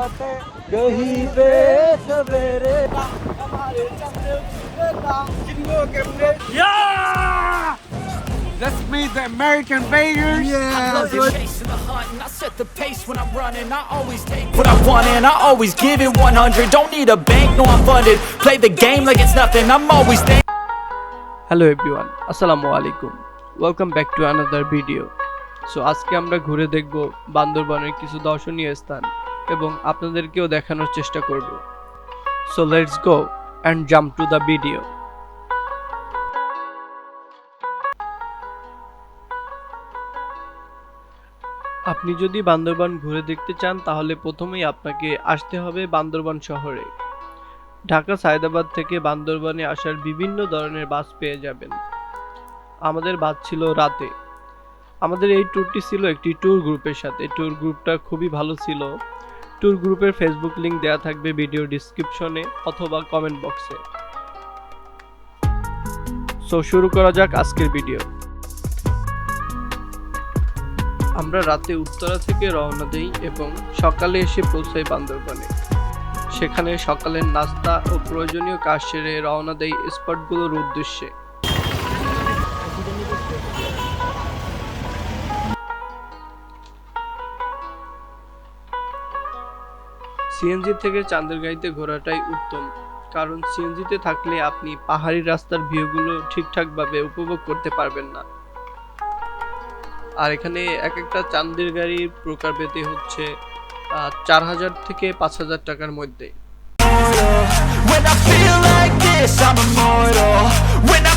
बातें कहीं पे सवेरे हमारे चंद्र जिनको के Yeah! Let's meet the American Vegas. Yeah, Love the chase and the hunt, and I set the pace when I'm running. I always take what I want and I always give it 100. Don't need a bank, no I'm funded. Play the game like it's nothing. I'm always there. Hello everyone আসসালামু আলাইকুম welcome back to another video so আজকে আমরা ঘুরে দেখব বান্দরবানের কিছু দর্শনীয় স্থান এবং আপনাদেরকেও দেখানোর চেষ্টা করব। So let's go and jump to the video আপনি যদি বান্দরবান ঘুরে দেখতে চান, তাহলে প্রথমেই আপনাকে আসতে হবে বান্দরবান শহরে। ঢাকা সায়দাবাদ থেকে বান্দরবানে আসার বিভিন্ন ধরনের বাস পেয়ে যাবেন। আমাদের বাস ছিল রাতে। আমাদের এই ট্যুরটি ছিল একটি ট্যুর গ্রুপের সাথে। ট্যুর গ্রুপটা খুবই ভালো ছিল। ট্যুর গ্রুপের ফেসবুক লিংক দেওয়া থাকবে ভিডিও ডিসক্রিপশনে অথবা কমেন্ট বক্সে সো শুরু করা যাক আজকের ভিডিও আমরা রাতে উত্তরা থেকে রওনা দেই এবং সকালে এসে পৌঁছাই বান্দরবানে। সেখানে সকালের নাস্তা ও প্রয়োজনীয় কাজ সেরে রওনা দেয় স্পটগুলোর উদ্দেশ্যে। সিএনজি থেকে চান্দেরগাঁইতে ঘোরাটাই উত্তম কারণ সিএনজিতে থাকলে আপনি পাহাড়ি রাস্তার ভিউগুলো ঠিকঠাকভাবে উপভোগ করতে পারবেন না আর এখানে এক একটা চান্দের গাড়ির প্রকারভেদে হচ্ছে আহ, চার হাজার থেকে পাঁচ হাজার টাকার মধ্যে When I feel like this, I'm immortal. When I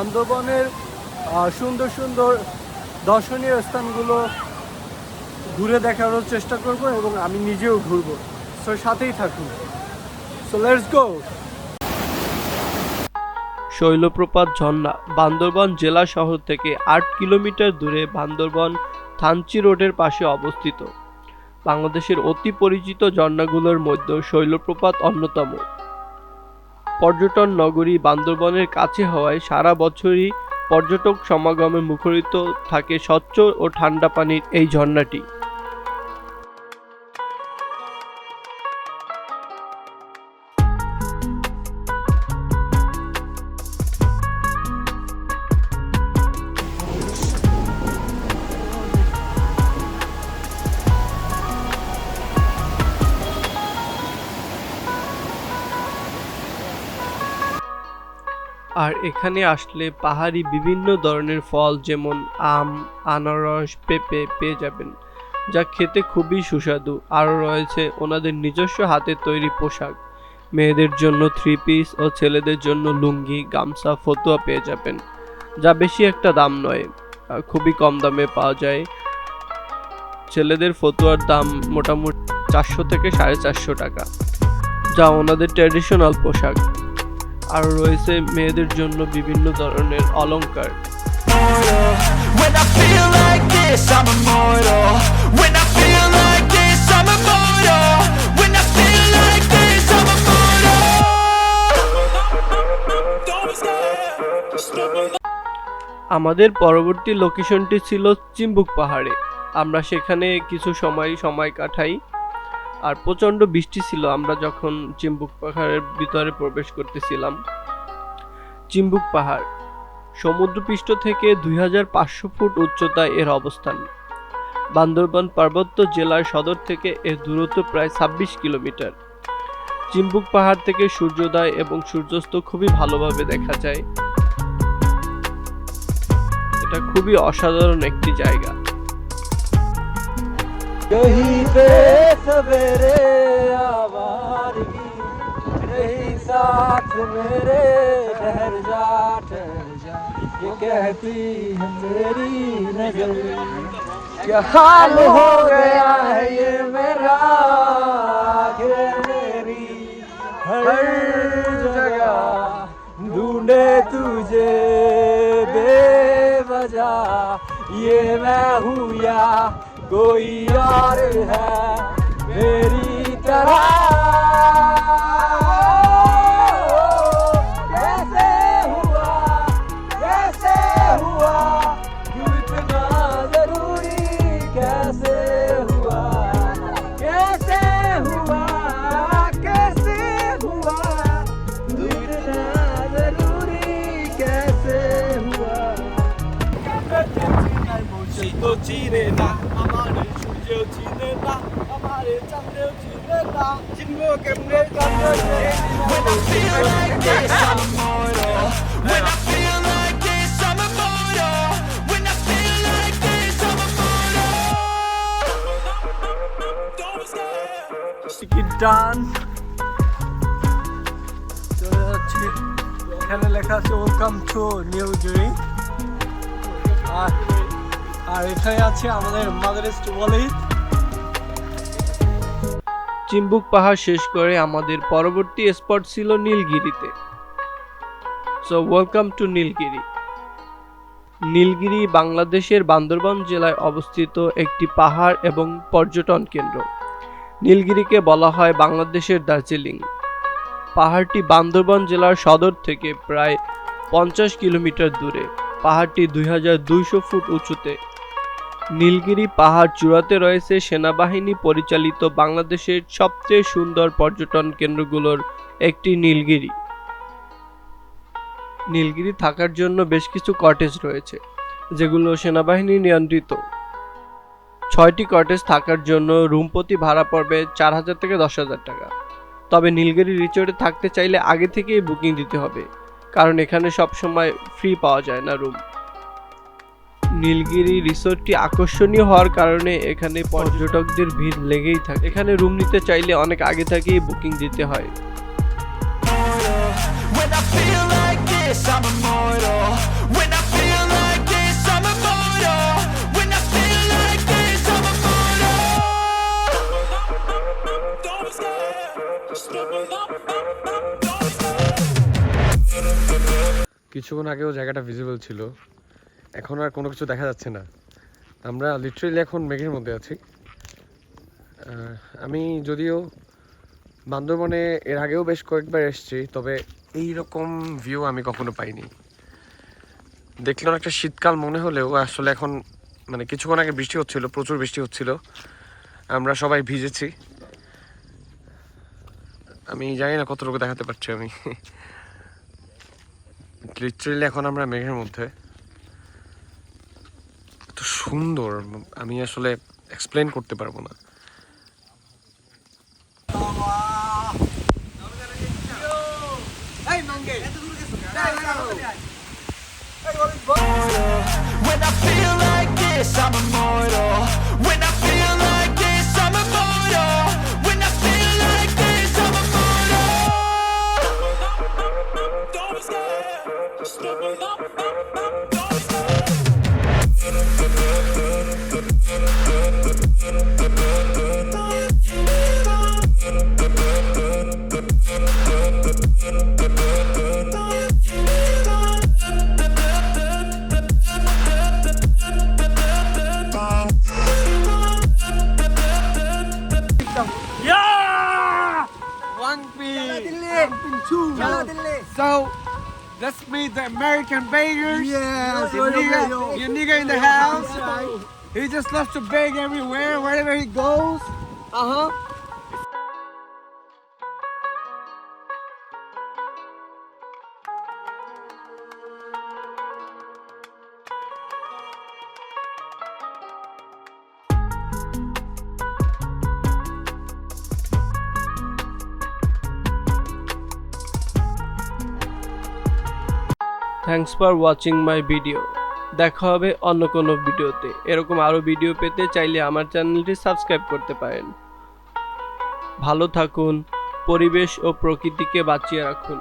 বান্দরবনের সুন্দর সুন্দর দর্শনীয় স্থানগুলো ঘুরে দেখানোর চেষ্টা করব এবং আমি নিজেও ঘুরবো। সো সাথেই থাকুন। সো লেটস গো শৈলপ্রপাত ঝর্ণা, বান্দরবান জেলা শহর থেকে আট কিলোমিটার দূরে বান্দরবান থানচি রোডের পাশে অবস্থিত। বাংলাদেশের অতি পরিচিত ঝর্ণাগুলোর মধ্যে শৈলপ্রপাত অন্যতম। পর্যটন নগরী বান্দরবনের কাছে হওয়ায় সারা বছরই পর্যটক সমাগমে মুখরিত থাকে স্বচ্ছ ও ঠান্ডা পানির এই ঝর্ণাটি। আর এখানে আসলে পাহাড়ি বিভিন্ন ধরনের ফল, যেমন আম, আনারস, পেঁপে পেয়ে যাবেন, যা খেতে খুবই সুস্বাদু। আরও রয়েছে ওনাদের নিজস্ব হাতে তৈরি পোশাক। মেয়েদের জন্য থ্রি পিস ও ছেলেদের জন্য লুঙ্গি, গামছা, ফতুয়া পেয়ে যাবেন, যা বেশি একটা দাম নয় খুবই কম দামে পাওয়া যায়। ছেলেদের ফতুয়ার দাম মোটামুটি চারশো থেকে সাড়ে চারশো টাকা, যা ওনাদের ট্র্যাডিশনাল পোশাক। আর রয়েছে মেয়েদের জন্য বিভিন্ন ধরনের অলংকার। আমাদের পরবর্তী লোকেশনটি ছিল চিম্বুক পাহাড়ে। আমরা সেখানে কিছু সময় সময় কাটাই। আর প্রচণ্ড বৃষ্টি ছিল, আমরা যখন চিম্বুক পাহাড়ের ভিতরে প্রবেশ করতেছিলাম, চিম্বুক পাহাড়, সমুদ্রপৃষ্ঠ থেকে দুই হাজার পাঁচশো ফুট উচ্চতায় এর অবস্থান। বান্দরবান পার্বত্য জেলার সদর থেকে এর দূরত্ব প্রায় ছাব্বিশ কিলোমিটার। চিম্বুক পাহাড় থেকে সূর্যোদয় এবং সূর্যাস্ত খুবই ভালোভাবে দেখা যায়। এটা খুবই অসাধারণ একটি জায়গা। कहीं पे सवेरे आवार मेरे ठहर जा ठहर जा। ये कहती है मेरी हाल हो गया है ये मेरा? मेरी हर जगह ढूंढे तुझे बेवजह। ये मैं हूँ या कोई और है मेरी तरह। कैसे টিকিট ডান চলে যাচ্ছি এখানে লেখা আছে ওয়েলকাম টু নিউ জুরি আর আর এখানে আছে আমাদের মাদারেস্ট ওয়ালিদ চিম্বুক পাহাড় শেষ করে আমাদের পরবর্তী স্পট ছিল নীলগিরিতে। So welcome to Nilgiri. Nilgiri বাংলাদেশের বান্দরবান জেলায় অবস্থিত একটি পাহাড় এবং পর্যটন কেন্দ্র। নীলগিরিকে বলা হয় বাংলাদেশের দার্জিলিং। পাহাড়টি বান্দরবান জেলার সদর থেকে প্রায় পঞ্চাশ কিলোমিটার দূরে। পাহাড়টি দুই হাজার দুইশো ফুট উঁচুতে নীলগিরি পাহাড় চূড়াতে রয়েছে সেনাবাহিনী পরিচালিত বাংলাদেশের সবচেয়ে সুন্দর পর্যটন কেন্দ্রগুলোর একটি নীলগিরি। নীলগিরি থাকার জন্য বেশ কিছু কটেজ রয়েছে, যেগুলো সেনাবাহিনী নিয়ন্ত্রিত। ছয়টি কটেজ থাকার জন্য রুম প্রতি ভাড়া পড়বে চার হাজার থেকে দশ হাজার টাকা। তবে নীলগিরি রিসোর্টে থাকতে চাইলে আগে থেকেই বুকিং দিতে হবে, কারণ এখানে সবসময় ফ্রি পাওয়া যায় না রুম নীলগিরি রিসোর্টটি আকর্ষণীয় হওয়ার কারণে এখানে পর্যটকদের ভিড় লেগেই থাকে। এখানে রুম নিতে চাইলে অনেক আগে থেকেই বুকিং দিতে হয়। কিছুক্ষণ আগেও জায়গাটা ভিজিবল ছিল। এখন আর কোনো কিছু দেখা যাচ্ছে না। আমরা লিটারেলি এখন মেঘের মধ্যে আছি। আমি যদিও বান্দরবনে এর আগেও বেশ কয়েকবার এসেছি, তবে এই রকম ভিউ আমি কখনো পাইনি। দেখলে অনেকটা শীতকাল মনে হলেও আসলে এখন মানে কিছুক্ষণ আগে বৃষ্টি হচ্ছিল, প্রচুর বৃষ্টি হচ্ছিল। আমরা সবাই ভিজেছি। আমি জানি না কতটুকু দেখাতে পারছি আমি। লিটারেলি এখন আমরা মেঘের মধ্যে। এত সুন্দর আমি আসলে এক্সপ্লেন করতে পারব না When I feel like this, I'm immortal. When I feel like this, I'm immortal. When I feel like this, I'm immortal. Don't be scared. Just open up, up, up. So let's meet the American beggars. Yes, your nigga, your nigga in the house. He just loves to beg everywhere, wherever he goes. Uh huh. Thanks for watching my video দেখা হবে অন্য কোনো ভিডিওতে। এরকম আরও video পেতে চাইলে আমার চ্যানেলটি সাবস্ক্রাইব করতে পারেন। ভালো থাকুন, পরিবেশ ও প্রকৃতিকে বাঁচিয়ে রাখুন।